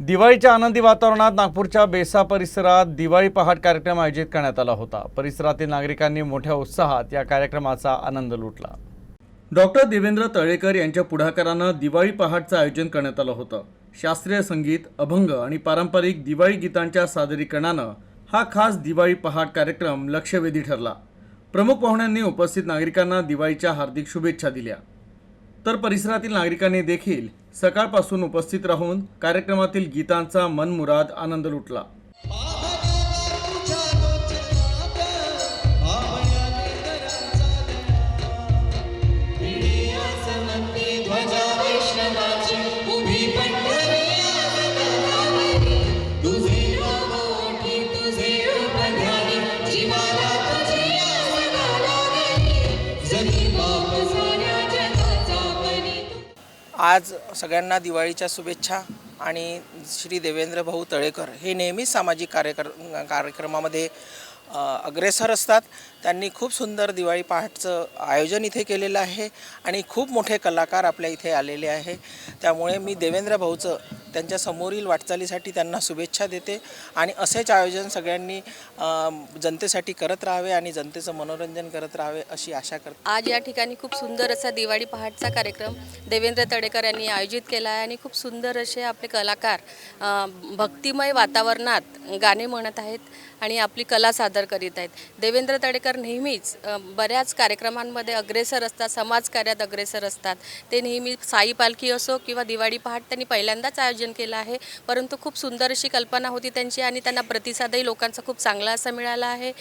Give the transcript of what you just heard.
दिवाळीच्या आनंदी वातावरणात नागपूरच्या बेसा परिसरात दिवाळी पहाट कार्यक्रम आयोजित करण्यात आला होता. परिसरातील नागरिकांनी मोठ्या उत्साहात या कार्यक्रमाचा आनंद लुटला. डॉक्टर देवेंद्र तळेकर यांच्या पुढाकारानं दिवाळी पहाटचं आयोजन करण्यात आलं होतं. शास्त्रीय संगीत अभंग आणि पारंपरिक दिवाळी गीतांच्या सादरीकरणानं हा खास दिवाळी पहाट कार्यक्रम लक्षवेधी ठरला. प्रमुख पाहुण्यांनी उपस्थित नागरिकांना दिवाळीच्या हार्दिक शुभेच्छा दिल्या. तर परिसरातील नागरिकांनी देखील सकाळपासून उपस्थित राहून कार्यक्रमातील गीतांचा मनमुराद आनंद लुटला. आज सगळ्यांना दिवाळीच्या शुभेच्छा आणि श्री देवेंद्र भाऊ तळेकर हे नेहमीच सामाजिक कार्यकर कार्यक्रमामध्ये अग्रेसर असतात. त्यांनी खूप सुंदर दिवाळी पहाटचं आयोजन इथे केलेलं आहे आणि खूप मोठे कलाकार आपल्या इथे आलेले आहे. त्यामुळे मी देवेंद्र भाऊचं त्यांच्या समोरील वाटचालीसाठी त्यांना शुभेच्छा देते आणि असेच आयोजन सगळ्यांनी जनतेसाठी करत राहावे आणि जनतेचं मनोरंजन करत राहावे अशी आशा करते. आज या ठिकाणी खूप सुंदर असा दिवाळी पहाटचा कार्यक्रम देवेंद्र तडेकर यांनी आयोजित केला आहे आणि खूप सुंदर असे आपले कलाकार भक्तिमय वातावरणात गाणे म्हणत आहेत आणि आपली कला सादर करीत आहेत. देवेंद्र तडेकर नेहमीच बऱ्याच कार्यक्रमांमध्ये अग्रेसर असतात समाजकार्यात अग्रेसर असतात. ते नेहमी साई पालखी असो किंवा दिवाळी पहाट त्यांनी पहिल्यांदाच आयोजन केलं आहे. परंतु खूप सुंदर अशी कल्पना होती त्यांची आणि त्यांना प्रतिसादही लोकांचा खूप चांगला असा मिळाला आहे.